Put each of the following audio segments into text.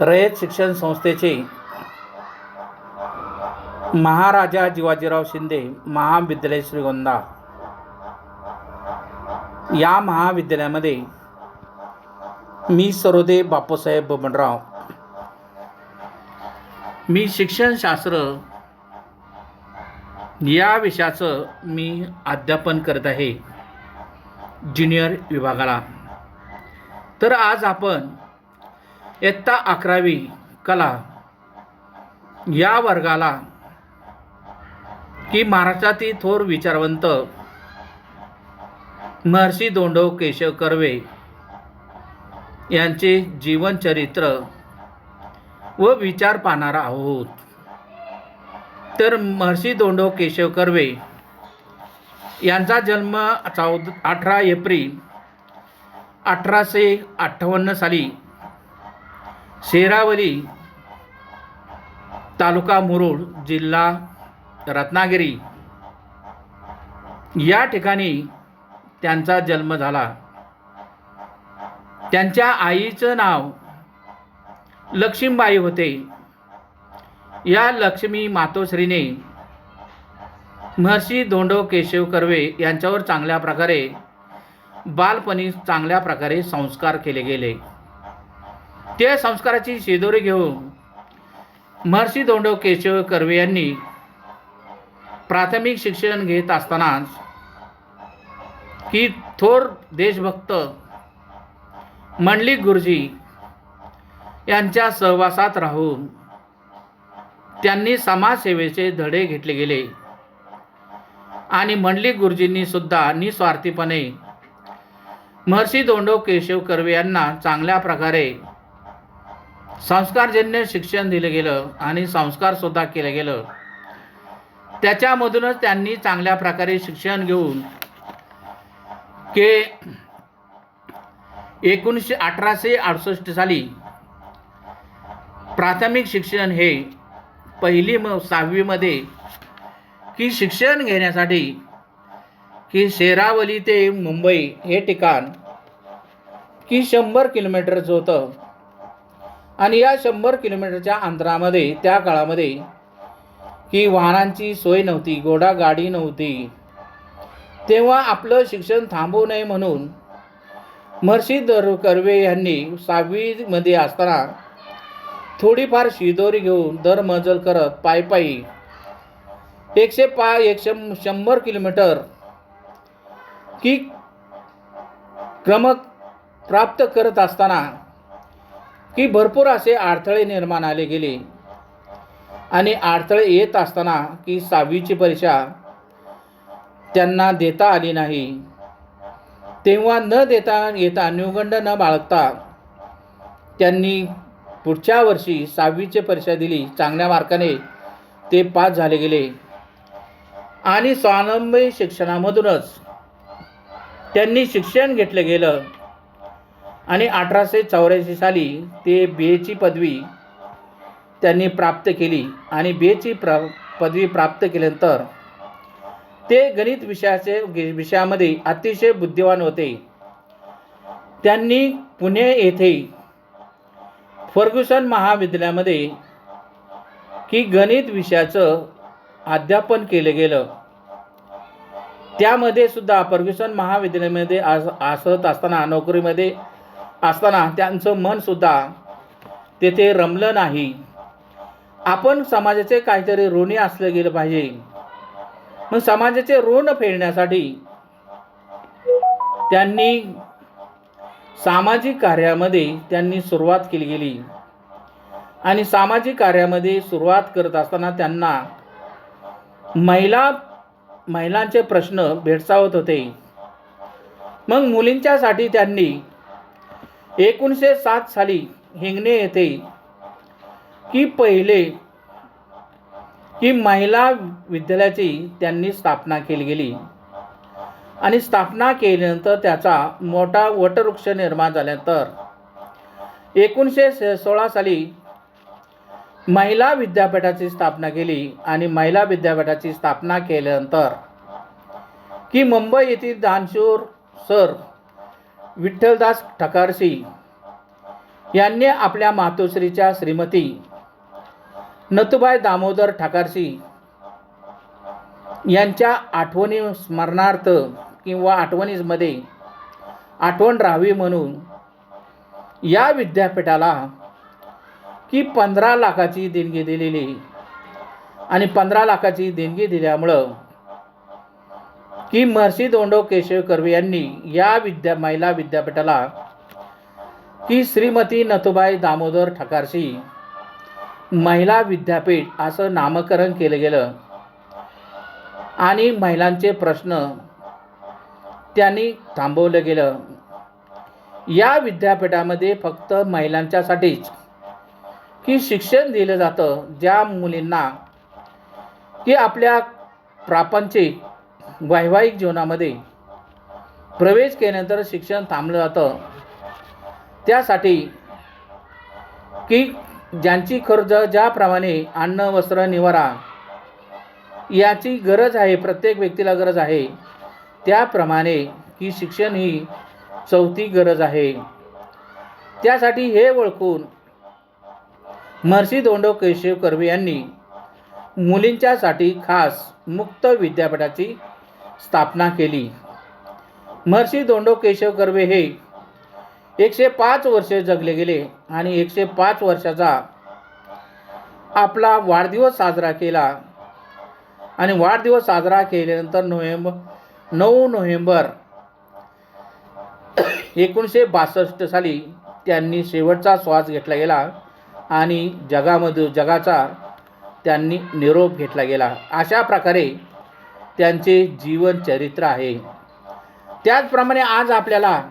रयत शिक्षण संस्थेचे महाराजा जिवाजीराव शिंदे महाविद्यालय श्रीगोंदा. या महाविद्यालयामध्ये मी सरोदे बापूसाहेब बबनराव. मी शिक्षणशास्त्र या विषयाचं मी अध्यापन करत आहे. ज्युनियर विभागाला. तर आज आपण इयत्ता अकरावी कला या वर्गाला की महाराष्ट्रातील थोर विचारवंत महर्षी दोंडो केशव कर्वे यांचे जीवनचरित्र व विचार पाहणार आहोत. तर महर्षी दोंडो केशव कर्वे यांचा जन्म चौद अठरा एप्रिल अठराशे अठ्ठावन्न साली शेरावली तालुका मुरुड जिल्हा रत्नागिरी. या ठिकाणी त्यांचा जन्म झाला. त्यांच्या आईचं नाव लक्ष्मीबाई होते. या लक्ष्मी मातोश्रीने महर्षी धोंडो केशव कर्वे यांच्यावर चांगल्या प्रकारे बालपणी चांगल्या प्रकारे संस्कार केले गेले. त्या संस्काराची शेदोरी घेऊन महर्षी धोंडो केशव कर्वे यांनी प्राथमिक शिक्षण घेत असतानाच की थोर देशभक्त मंडलिक गुरुजी यांच्या सहवासात राहून त्यांनी समाजसेवेचे धडे घेतले गेले. आणि मंडलिक गुरुजींनी सुद्धा निस्वार्थीपणे महर्षी दोंडो केशव कर्वे यांना चांगल्या प्रकारे संस्कारजन्य शिक्षण दिलं गेलं आणि संस्कारसुद्धा केलं गेलं. त्याच्यामधूनच त्यांनी चांगल्या प्रकारे शिक्षण घेऊन के एकोणीसशे अठराशे अडुसष्ट साली प्राथमिक शिक्षण हे पहिली म सहावीमध्ये की शिक्षण घेण्यासाठी की शेरावली ते मुंबई हे ठिकाण की शंभर किलोमीटरचं होतं. आणि या शंभर किलोमीटरच्या अंतरामध्ये त्या काळामध्ये की वाहनांची सोय नव्हती घोडागाडी नव्हती तेव्हा आपलं शिक्षण थांबवू नये म्हणून महर्षी दर कर्वे यांनी सहावीमध्ये असताना थोडीफार शिदोरी घेऊन दर मजल करत पायी एकशे पा एकशे शंभर किलोमीटर की क्रम प्राप्त करत असताना की भरपूर असे अडथळे निर्माण आले गेले. आणि अडथळे येत असताना की सहावीची परीक्षा त्यांना देता आली नाही. तेव्हा न देता येता न्यूगंड न बाळगता त्यांनी पुढच्या वर्षी सहावीची परीक्षा दिली. चांगल्या मार्काने ते पास झाले गेले. आणि स्वावलंबी शिक्षणामधूनच त्यांनी शिक्षण घेतलं गेलं. आणि अठराशे चौऱ्याऐंशी साली ते बी एची पदवी त्यांनी प्राप्त केली. आणि बी एची प्र पदवी प्राप्त केल्यानंतर ते गणित विषयाचे विषयामध्ये अतिशय बुद्धिवान होते. त्यांनी पुणे येथे फर्ग्युसन महाविद्यालयामध्ये की गणित विषयाचं अध्यापन केलं गेलं. त्यामध्ये सुद्धा फर्ग्युसन महाविद्यालयामध्ये आस असत असताना नोकरीमध्ये असताना त्यांचं मनसुद्धा तेथे रमलं नाही. आपण समाजाचे काहीतरी ऋणी असलं गेलं पाहिजे. मग समाजाचे ऋण फेडण्यासाठी त्यांनी सामाजिक कार्यामध्ये त्यांनी सुरुवात केली गेली. आणि सामाजिक कार्यामध्ये सुरुवात करत असताना त्यांना महिला महिलांचे प्रश्न भेडसावत होते. मग मुलींच्यासाठी त्यांनी एकोणीसशे सात साली हिंगणे येथे की पहिले की महिला विद्यालयाची त्यांनी स्थापना केली गेली. आणि स्थापना केल्यानंतर त्याचा मोठा वटवृक्ष निर्माण झाल्यानंतर एकोणीसशे सोळा साली महिला विद्यापीठाची स्थापना केली आणि महिला विद्यापीठाची स्थापना केल्यानंतर की मुंबई येथील दानशूर सर विठ्ठलदास ठकारसी यांनी आपल्या मातोश्रीच्या श्रीमती नतुबाई दामोदर ठाकारशी यांच्या आठवणी स्मरणार्थ किंवा आठवणीमध्ये आठवण राहावी म्हणून या विद्यापीठाला की पंधरा लाखाची देणगी दिलेली आणि पंधरा लाखाची देणगी दिल्यामुळं की महर्षी दोंडो केशव कर्वे यांनी या विद्या महिला विद्यापीठाला की श्रीमती नथुबाई दामोदर ठकारशी महिला विद्यापीठ असं नामकरण केलं गेलं. आणि महिलांचे प्रश्न त्यांनी थांबवलं गेलं. या विद्यापीठामध्ये फक्त महिलांच्यासाठीच की शिक्षण दिलं जातं ज्या मुलींना की आपल्या प्रापंचिक वैवाहिक जीवनामध्ये प्रवेश केल्यानंतर शिक्षण थांबलं जातं. त्यासाठी की ज्यांची खर्च ज्याप्रमाणे अन्न वस्त्र निवारा याची गरज आहे प्रत्येक व्यक्तीला गरज आहे त्याप्रमाणे की शिक्षण ही चौथी गरज आहे. त्यासाठी हे ओळखून महर्षी दोंडो केशव कर्वे यांनी मुलींच्यासाठी खास मुक्त विद्यापीठाची स्थापना केली. महर्षी दोंडो केशव कर्वे हे एकशे पाच वर्षे जगले गेले आणि एकशे पाच वर्षाचा आपला वाढदिवस साजरा केला. आणि वाढदिवस साजरा केल्यानंतर नोव्हेंबर नऊ नोव्हेंबर एकोणीसशे बासष्ट साली त्यांनी शेवटचा श्वास घेतला गेला आणि जगामध्ये जगाचा त्यांनी निरोप घेतला गेला. अशा प्रकारे त्यांचे जीवन चरित्र आहे. त्याचप्रमाणे आज आपल्याला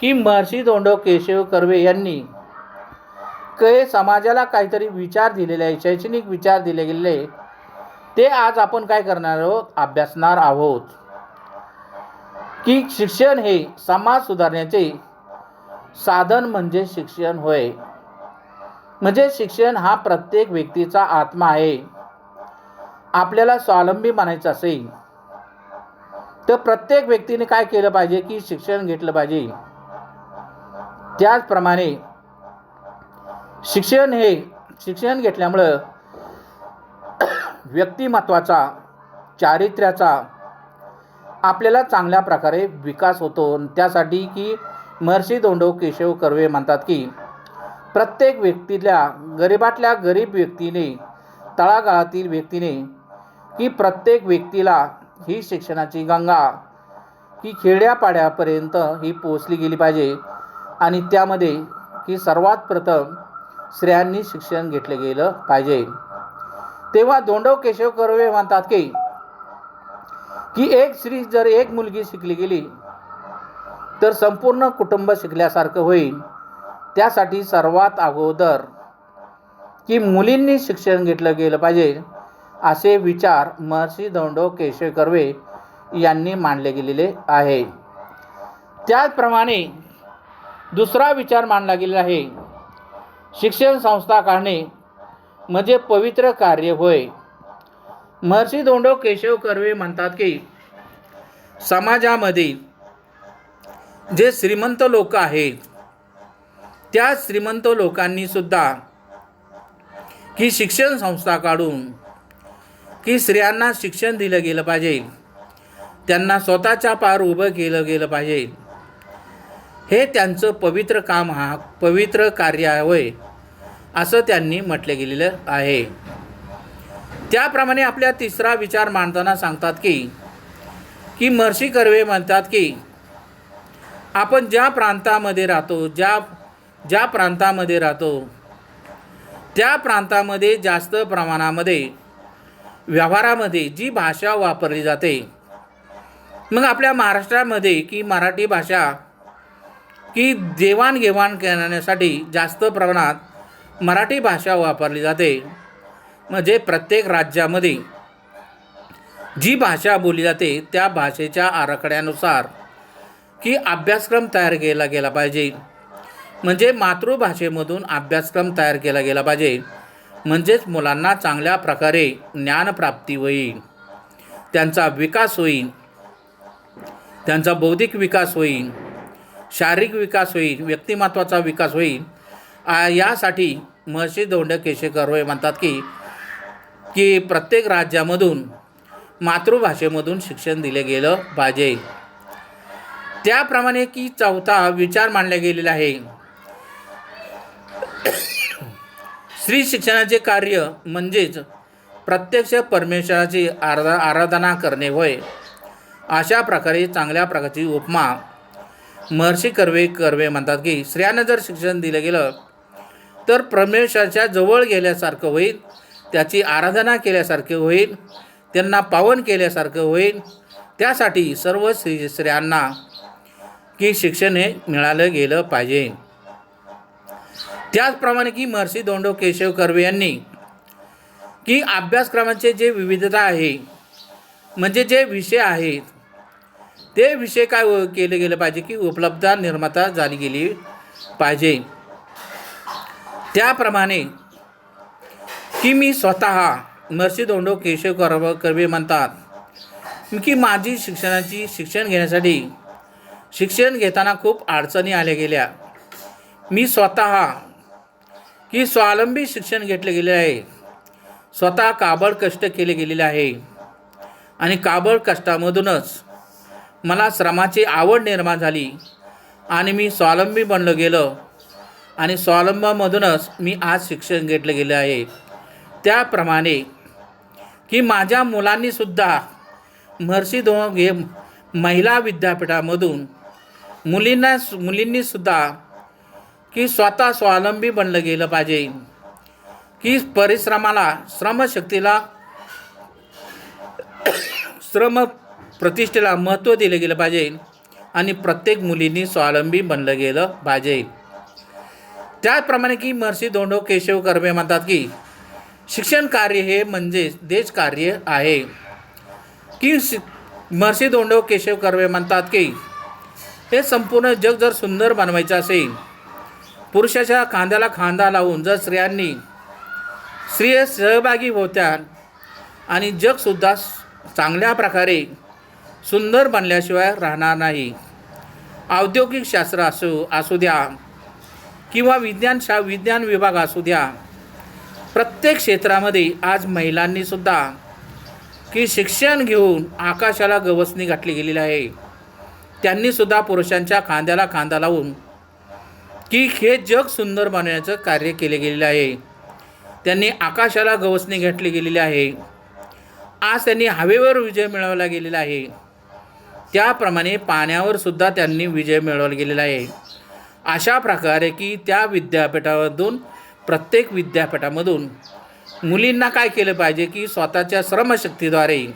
की महर्षी धोंडो केशव कर्वे यांनी कै समाजाला काहीतरी विचार दिलेले आहे शैक्षणिक विचार दिले गेले. ते आज आपण काय करणार आहोत? अभ्यासणार आहोत. की शिक्षण हे समाज सुधारण्याचे साधन म्हणजे शिक्षण होय. म्हणजे शिक्षण हा प्रत्येक व्यक्तीचा आत्मा आहे. आपल्याला स्वावलंबी बनायचं असेल तर प्रत्येक व्यक्तीने काय केलं पाहिजे की शिक्षण घेतलं पाहिजे? त्याचप्रमाणे शिक्षण हे शिक्षण घेतल्यामुळं व्यक्तिमत्वाचा चारित्र्याचा आपल्याला चांगल्या प्रकारे विकास होतो. त्यासाठी की महर्षी दोंडो केशव कर्वे म्हणतात की प्रत्येक व्यक्तीला गरिबातल्या गरीब व्यक्तीने तळागाळातील व्यक्तीने की प्रत्येक व्यक्तीला ही शिक्षणाची गंगा ही खेड्यापाड्यापर्यंत ही पोचली गेली पाहिजे. आणि त्यामध्ये की सर्वात प्रथम स्त्रियांनी शिक्षण घेतलं गेलं पाहिजे. तेव्हा दोंडव केशव कर्वे म्हणतात की की एक स्त्री जर एक मुलगी शिकली गेली तर संपूर्ण कुटुंब शिकल्यासारखं होईल. त्यासाठी सर्वात अगोदर की मुलींनी शिक्षण घेतलं गेलं पाहिजे. असे विचार महर्षी धोंडो केशव कर्वे यांनी मांडले गेलेले आहे. त्याचप्रमाणे दुसरा विचार मांडला गेलेला आहे. शिक्षण संस्था काढणे म्हणजे पवित्र कार्य होय. महर्षी धोंडो केशव कर्वे म्हणतात की समाजामध्ये जे श्रीमंत लोक आहेत त्या श्रीमंत लोकांनीसुद्धा की शिक्षण संस्था काढून की स्त्रियांना शिक्षण दिलं गेलं पाहिजे. त्यांना स्वतःच्या पार उभं केलं गेलं पाहिजे. हे त्यांचं पवित्र काम हा पवित्र कार्य होय असं त्यांनी म्हटलं गेलेलं आहे. त्याप्रमाणे आपल्या तिसरा विचार मांडताना सांगतात की की महर्षी कर्वे म्हणतात की आपण ज्या प्रांतामध्ये राहतो ज्या ज्या प्रांतामध्ये राहतो त्या प्रांतामध्ये जास्त प्रमाणामध्ये व्यवहारामध्ये जी भाषा वापरली जाते. मग आपल्या महाराष्ट्रामध्ये की मराठी भाषा की देवाणघेवाण करण्यासाठी जास्त प्रमाणात मराठी भाषा वापरली जाते. म्हणजे प्रत्येक राज्यामध्ये जी भाषा बोलली जाते त्या भाषेच्या आराखड्यानुसार की अभ्यासक्रम तयार केला गेला पाहिजे. म्हणजे मातृभाषेमधून अभ्यासक्रम तयार केला गेला पाहिजे. म्हणजेच मुलांना चांगल्या प्रकारे ज्ञानप्राप्ती होईल. त्यांचा विकास होईल. त्यांचा बौद्धिक विकास होईल. शारीरिक विकास होईल. व्यक्तिमत्वाचा विकास होईल. यासाठी महर्षी दोंड केशेकर कर्वे म्हणतात की की प्रत्येक राज्यामधून मातृभाषेमधून शिक्षण दिले गेलं पाहिजे. त्याप्रमाणे की चौथा विचार मांडला गेलेला आहे. स्त्री शिक्षणाचे कार्य म्हणजेच प्रत्यक्ष परमेश्वराची आरा आराधना करणे होय. अशा प्रकारे चांगल्या प्रकारची उपमा महर्षी कर्वे कर्वे म्हणतात की स्त्रियांना जर शिक्षण दिलं गेलं तर परमेश्वराच्या जवळ गेल्यासारखं होईल त्याची आराधना केल्यासारखे होईल त्यांना पावन केल्यासारखं होईल. त्यासाठी सर्व स्त्री स्त्रियांना की शिक्षण हे मिळालं गेलं पाहिजे. त्याचप्रमाणे की महर्षी दोंडो केशव कर्वे यांनी की अभ्यासक्रमाचे जे विविधता आहे म्हणजे जे विषय आहेत ते विषय काय केले गेले पाहिजे की उपलब्धता निर्माता झाली गेली पाहिजे. त्याप्रमाणे की मी स्वतः महर्षी दोंडो केशव कर्व कर्वे म्हणतात की माझी शिक्षणाची शिक्षण घेण्यासाठी शिक्षण घेताना खूप अडचणी आल्या गेल्या. मी स्वतः की स्वावलंबी शिक्षण घेतले गेले आहे. स्वतः काबड कष्ट केले गेलेले आहे. आणि काबड कष्टामधूनच मला श्रमाची आवड निर्माण झाली आणि मी स्वावलंबी बनलो गेलो आणि स्वावलंबामधूनच मी आज शिक्षण घेतलं गेलं आहे. त्याप्रमाणे की माझ्या मुलांनीसुद्धा महर्षी दो हे महिला विद्यापीठामधून मुलींना मुलींनीसुद्धा की स्वतः स्वावलंबी बनलं गेलं पाहिजे. की परिश्रमाला श्रमशक्तीला श्रम प्रतिष्ठेला महत्त्व दिलं गेलं पाहिजे आणि प्रत्येक मुलींनी स्वावलंबी बनलं गेलं पाहिजे. त्याचप्रमाणे की महर्षी दोंडो केशव कर्वे म्हणतात की शिक्षण कार्य हे म्हणजे देश कार्य आहे. की शि महर्षी दोंडो केशव कर्वे म्हणतात की हे संपूर्ण जग जर सुंदर बनवायचं असेल पुरुषाच्या खांद्याला खांदा लावून जर स्त्रियांनी स्त्रिया सहभागी होत्या आणि जगसुद्धा चांगल्या प्रकारे सुंदर बनल्याशिवाय राहणार नाही. औद्योगिक शास्त्र असू असू द्या किंवा विज्ञान शा विज्ञान विभाग असू द्या प्रत्येक क्षेत्रामध्ये आज महिलांनीसुद्धा की शिक्षण घेऊन आकाशाला गवसणी घातली गेलेली आहे. त्यांनीसुद्धा पुरुषांच्या खांद्याला खांदा लावून की हे जग सुंदर बनवण्याचं कार्य केले गेलेलं आहे. त्यांनी आकाशाला गवसणी घातली गेलेली आहे. आज त्यांनी हवेवर विजय मिळवला गेलेला आहे. त्याप्रमाणे पाण्यावर सुद्धा त्यांनी विजय मिळवला गेलेला आहे. अशा प्रकारे की त्या विद्यापीठामधून प्रत्येक विद्यापीठामधून मुलींना काय केलं पाहिजे की स्वतःच्या श्रमशक्तीद्वारे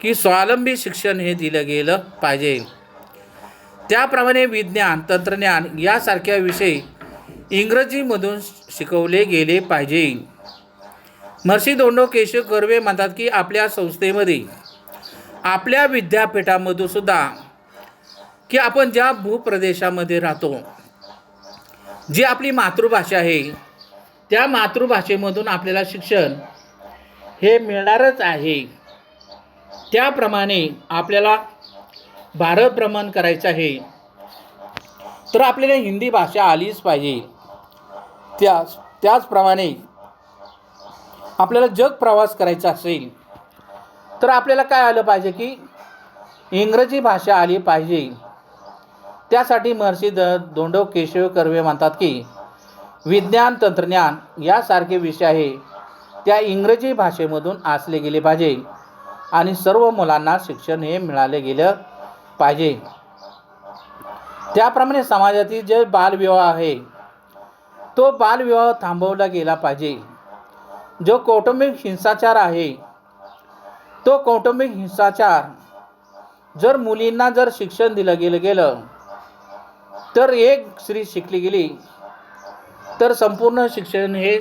की स्वावलंबी शिक्षण हे दिलं गेलं पाहिजे. त्याप्रमाणे विज्ञान तंत्रज्ञान यासारख्या विषय इंग्रजीमधून शिकवले गेले पाहिजे. महर्षी दोंडो केशव कर्वे म्हणतात की आपल्या संस्थेमध्ये आपल्या विद्यापीठामधून सुद्धा की आपण ज्या भूप्रदेशामध्ये राहतो जी आपली मातृभाषा आहे त्या मातृभाषेमधून आपल्याला शिक्षण हे मिळणारच आहे. त्याप्रमाणे आपल्याला भारत भ्रमण करायचं आहे. तर आपल्याला हिंदी भाषा आलीच पाहिजे. त्याच त्याचप्रमाणे आपल्याला जग प्रवास करायचा असेल तर आपल्याला काय आलं पाहिजे की इंग्रजी भाषा आली पाहिजे. त्यासाठी महर्षी द दोंडो केशव कर्वे म्हणतात की विज्ञान तंत्रज्ञान यासारखे विषय आहे त्या इंग्रजी भाषेमधून आसले गेले पाहिजे. आणि सर्व मुलांना शिक्षण हे मिळाले गेलं पाहिजे. त्याप्रमाणे समाजातील जे बालविवाह आहे तो बालविवाह थांबवला गेला पाहिजे. जो कौटुंबिक हिंसाचार आहे तो कौटुंबिक हिंसाचार जर मुलींना जर शिक्षण दिलं गेलं गेलं तर एक स्त्री शिकली गेली तर संपूर्ण शिक्षण हे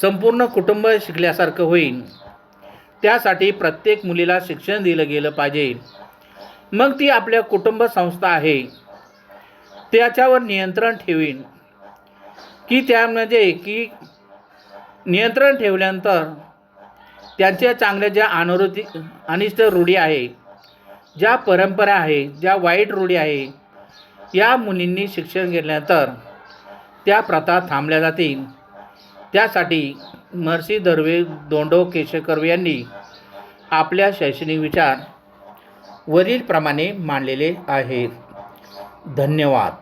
संपूर्ण कुटुंब शिकल्यासारखं होईल. त्यासाठी प्रत्येक मुलीला शिक्षण दिलं गेलं पाहिजे. मग ती आपल्या कुटुंब संस्था आहे. त्याच्यावर नियंत्रण ठेवीन. की त्यामध्ये की नियंत्रण ठेवल्यानंतर त्यांच्या चांगल्या ज्या अनुरुती अनिष्ट रूढी आहे ज्या परंपरा आहे ज्या वाईट रूढी आहे या मुलींनी शिक्षण घेतल्यानंतर त्या प्रथा थांबल्या जातील. त्यासाठी महर्षी दर्वे दोंडो केशकर्वे यांनी आपल्या शैक्षणिक विचार वरीलप्रमाणे मांडलेले आहेत धन्यवाद.